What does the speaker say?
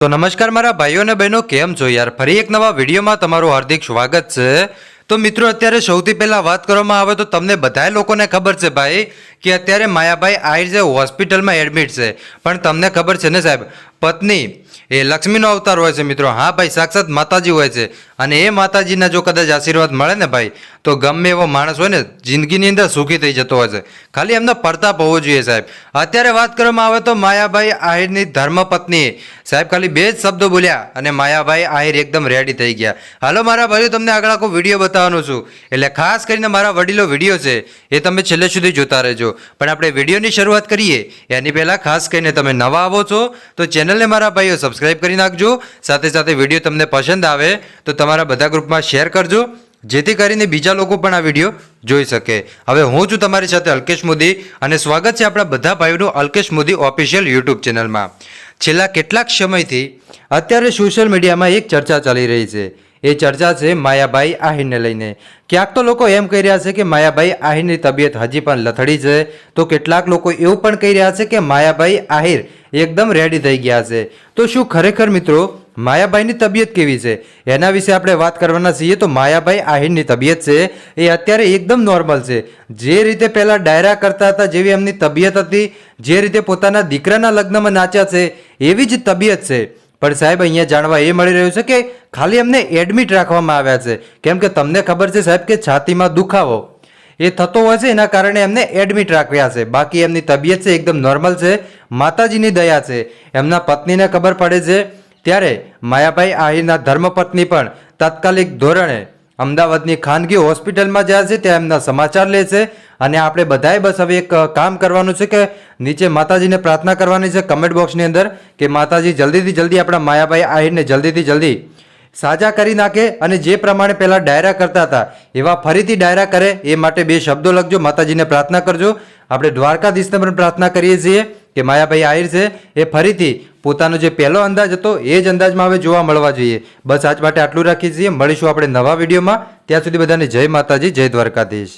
તો નમસ્કાર મારા ભાઈઓ અને બહેનો, કેમ છો યાર? ફરી એક નવા વિડીયોમાં તમારું હાર્દિક સ્વાગત છે. તો મિત્રો, અત્યારે સૌથી પહેલાં વાત કરવામાં આવે તો તમને બધાય લોકોને ખબર છે ભાઈ કે અત્યારે માયાભાઈ આહિર જે હોસ્પિટલમાં એડમિટ છે. પણ તમને ખબર છે ને સાહેબ, પત્ની એ લક્ષ્મીનો અવતાર હોય છે મિત્રો. હા ભાઈ, સાક્ષાત માતાજી હોય છે. અને એ માતાજીના જો કદાચ આશીર્વાદ મળે ને ભાઈ તો ગમે એવો માણસ હોય ને, જિંદગીની અંદર સુખી થઈ જતો હોય છે. ખાલી એમનો પ્રતાપ હોવો જોઈએ સાહેબ. અત્યારે વાત કરવામાં આવે તો માયાભાઈ આહિરની ધર્મપત્ની. સાહેબ, ખાલી બે જ શબ્દો બોલ્યા અને માયાભાઈ આહિર એકદમ રેડી થઈ ગયા. હાલો મારા ભાઈઓ, તમને આગળ આખો વીડિયો બતાવવાનો છું. એટલે ખાસ કરીને મારા વડીલો વીડિયો છે, એ તમે છેલ્લે સુધી જોતા રહેજો. પણ આપણે વિડીયોની શરૂઆત કરીએ, એની પહેલાં ખાસ કરીને તમે નવા આવો છો, તો ચેનલને મારા ભાઈઓ સબસ્ક્રાઈબ કરી નાખજો. સાથે સાથે વીડિયો તમને પસંદ આવે, તો તમારા બધા ગ્રુપમાં શેર કરજો. જેથી કરીને બીજા લોકો પણ આ વીડિયો જોઈ શકે. હવે હું છું તમારી સાથે અલ્કેશ મોદી અને સ્વાગત છે આપણા બધા ભાઈઓનું અલ્કેશ મોદી ઓફિશિયલ યુટ્યુબ ચેનલમાં છેલ્લા કેટલાક સમયથી અત્યારે સોશિયલ મીડિયામાં એક ચર્ચા ચાલી રહી છે. એ ચર્ચા છે માયાભાઈ આહિરને લઈને. ક્યાંક તો લોકો એમ કહી રહ્યા છે કે માયાભાઈ આહિરની તબિયત હજી પણ લથડી છે. તો કેટલાક લોકો એવું પણ કહી રહ્યા છે કે માયાભાઈ આહિર એકદમ રેડી થઈ ગયા છે. તો શું ખરેખર મિત્રો માયાભાઈની તબિયત કેવી છે? એના વિશે આપણે વાત કરવાના છીએ તો માયાભાઈ આહિરની તબિયત છે, એ અત્યારે એકદમ નોર્મલ છે. જે રીતે પહેલાં ડાયરા કરતા હતા, જેવી એમની તબિયત હતી, જે રીતે પોતાના દીકરાના લગ્નમાં નાચ્યા છે, એવી જ તબિયત છે. પણ સાહેબ, અહીંયા જાણવા એ મળી રહ્યું છે કે ખાલી એમને એડમિટ રાખવામાં આવ્યા છે. કેમ કે તમને ખબર છે સાહેબ કે છાતીમાં દુખાવો. એ થતો હોય છે, એના કારણે એમને એડમિટ રાખ્યા છે. બાકી એમની તબિયત છે, એકદમ નોર્મલ છે. માતાજીની દયા છે. એમના પત્નીને ખબર પડે છે ત્યારે માયાભાઈ આહિરના ધર્મપત્ની પણ તાત્કાલિક ધોરણે અમદાવાદની ખાનગી હોસ્પિટલમાં જ્યાં છે, ત્યાં એમના સમાચાર લે છે. અને આપણે બધાએ બસ હવે એક કામ કરવાનું છે કે નીચે માતાજીને પ્રાર્થના કરવાની છે કમેન્ટ બોક્સની અંદર કે માતાજી જલ્દીથી જલ્દી આપણા માયાભાઈ આહિરને જલ્દીથી જલ્દી સાજા કરી નાખે અને જે પ્રમાણે પહેલાં ડાયરા કરતા હતા, એવા ફરીથી ડાયરા કરે એ માટે બે શબ્દો લખજો, માતાજીને પ્રાર્થના કરજો. આપણે દ્વારકાધીશને પણ પ્રાર્થના કરીએ છીએ. કે માયાભાઈ આહિર છે, એ ફરીથી પોતાનો જે પહેલો અંદાજ હતો, એ જ અંદાજમાં હવે જોવા મળવા જોઈએ. બસ આજ માટે આટલું રાખીએ છીએ. મળીશું આપણે નવા વિડીયોમાં. ત્યાં સુધી બધાને જય માતાજી, જય દ્વારકાધીશ.